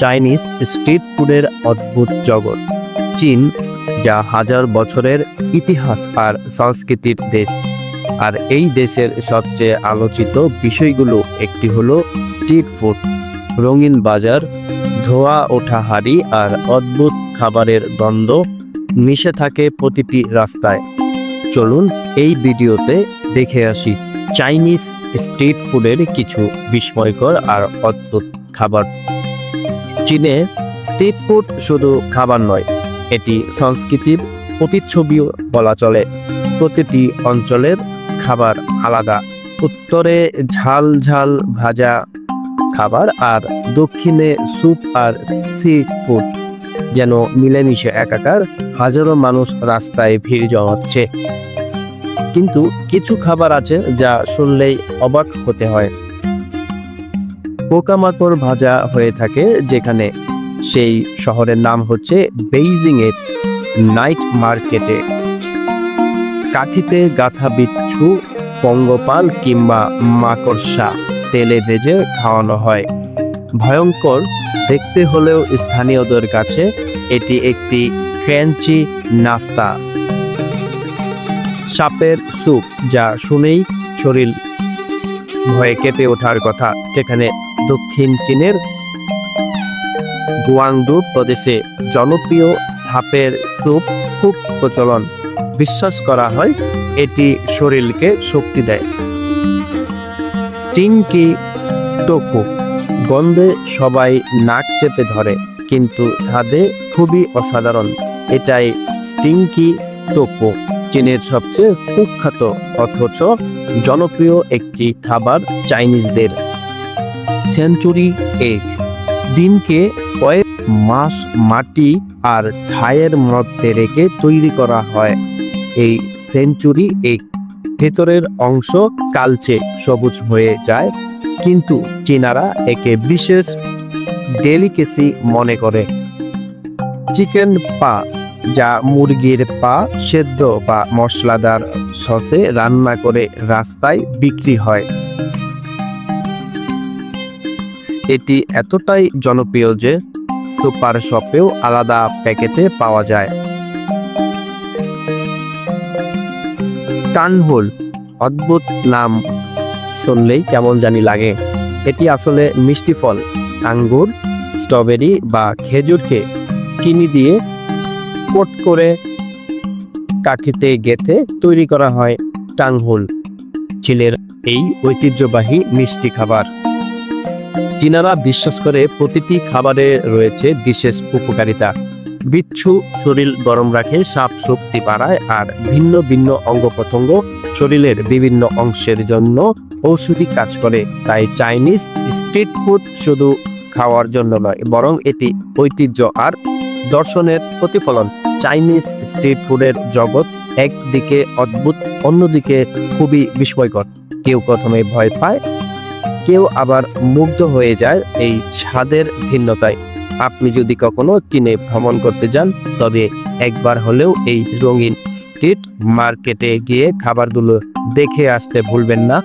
Chinese street ফুডের অদ্ভুত জগৎ। চীন, যা হাজার বছরের ইতিহাস আর সংস্কৃতির দেশ। আর এই দেশের সবচেয়ে আলোচিত বিষয়গুলো একটি হলো স্ট্রিট ফুড। রঙিন বাজার, ধোয়া ওঠা হাড়ি আর অদ্ভুত খাবারের গন্ধ মিশে থাকে প্রতিটি রাস্তায়। চলুন এই ভিডিওতে দেখে আসি চাইনিজ স্ট্রিট ফুডের কিছু বিস্ময়কর আর অদ্ভুত খাবার। চীনে স্ট্রিট ফুড শুধু খাবার নয়, এটি সংস্কৃতির প্রতিচ্ছবিও বলা চলে। প্রতিটি অঞ্চলের খাবার আলাদা। উত্তরে ঝাল ঝাল ভাজা খাবার আর দক্ষিণে স্যুপ আর সি ফুড। যেন মিলেমিশে একাকার হাজারো মানুষ রাস্তায় ভিড় জমাচ্ছে। কিন্তু কিছু খাবার আছে যা শুনলেই অবাক হতে হয়। পোকামাকড় ভাজা হয়ে থাকে, যেখানে সেই শহরের নাম হচ্ছে বেইজিং এর নাইট মার্কেটে। কাঠিতে গাথা বিচ্ছু, পঙ্গপাল কিংবা মাকড়সা তেলে ভেজে খাওয়ানো হয়। ভয়ঙ্কর, দেখতে হলেও স্থানীয়দের কাছে এটি একটি ক্র্যাঞ্চি নাস্তা। সাপের স্যুপ, যা শুনেই শরীর ভয়ে কেঁপে ওঠার কথা সেখানে দক্ষিণ চীনের গুয়াংডু প্রদেশে জনপ্রিয় সাপের স্যুপ খুব প্রচলন। বিশ্বাস করা হয় এটি শরীরকে শক্তি দেয়। স্টিংকি টোফু গন্ধে সবাই নাক চেপে ধরে, কিন্তু স্বাদে খুবই অসাধারণ। এটাই স্টিংকি টোপো চীনের সবচেয়ে কুখ্যাত অথচ জনপ্রিয় একটি খাবার চাইনিজদের। সেঞ্চুরি এগ ডিমকে কয়েক মাস মাটি আর ছায়ের মধ্যে রেখে তৈরি করা হয়। এই সেঞ্চুরি এগ ভেতরের অংশ কালচে সবুজ হয়ে যায়, কিন্তু চীনারা একে বিশেষ ডেলিকেসি মনে করে। চিকেন পা, যা মুরগির পা সেদ্ধ বা মশলাদার সসে রান্না করে রাস্তায় বিক্রি হয়। এটি এতটাই জনপ্রিয় যে সুপার শপেও আলাদা প্যাকেটে পাওয়া যায়। কানহোল অদ্ভুত নাম শুনলেই কেমন জানি লাগে। এটি আসলে মিষ্টি ফল, আঙ্গুর, স্ট্রবেরি বা খেজুরকে চিনি দিয়ে কোট করে কাঠিতে গেথে তৈরি করা হয় টাংহুল চিলের এই ঐতিহ্যবাহী মিষ্টি খাবার। চীনারা বিশ্বাস করে প্রতিটি খাবারে রয়েছে বিশেষ উপকারিতা। বিচ্ছু শরীর গরম রাখে, সাপ শক্তি বাড়ায় আর ভিন্ন ভিন্ন অঙ্গ প্রত্যঙ্গ শরীরের বিভিন্ন অংশের জন্য ঔষধি কাজ করে। তাই চাইনিজ স্ট্রিট ফুড শুধু খাওয়ার জন্য নয়, বরং এটি ঐতিহ্য আর দর্শনের প্রতিফলন। চাইনিজ স্ট্রিট ফুডের জগৎ একদিকে অদ্ভুত, অন্যদিকে খুবই বিস্ময়কর। কেউ প্রথমে ভয় পায় কেউ আবার মুগ্ধ হয়ে যায় এই ছাদের ভিন্নতায়। আপনি যদি কখনো চীনে ভ্রমণ করতে যান, তবে একবার হলেও এই রঙিন স্ট্রিট মার্কেটে গিয়ে খাবারগুলো দেখে আসতে ভুলবেন না।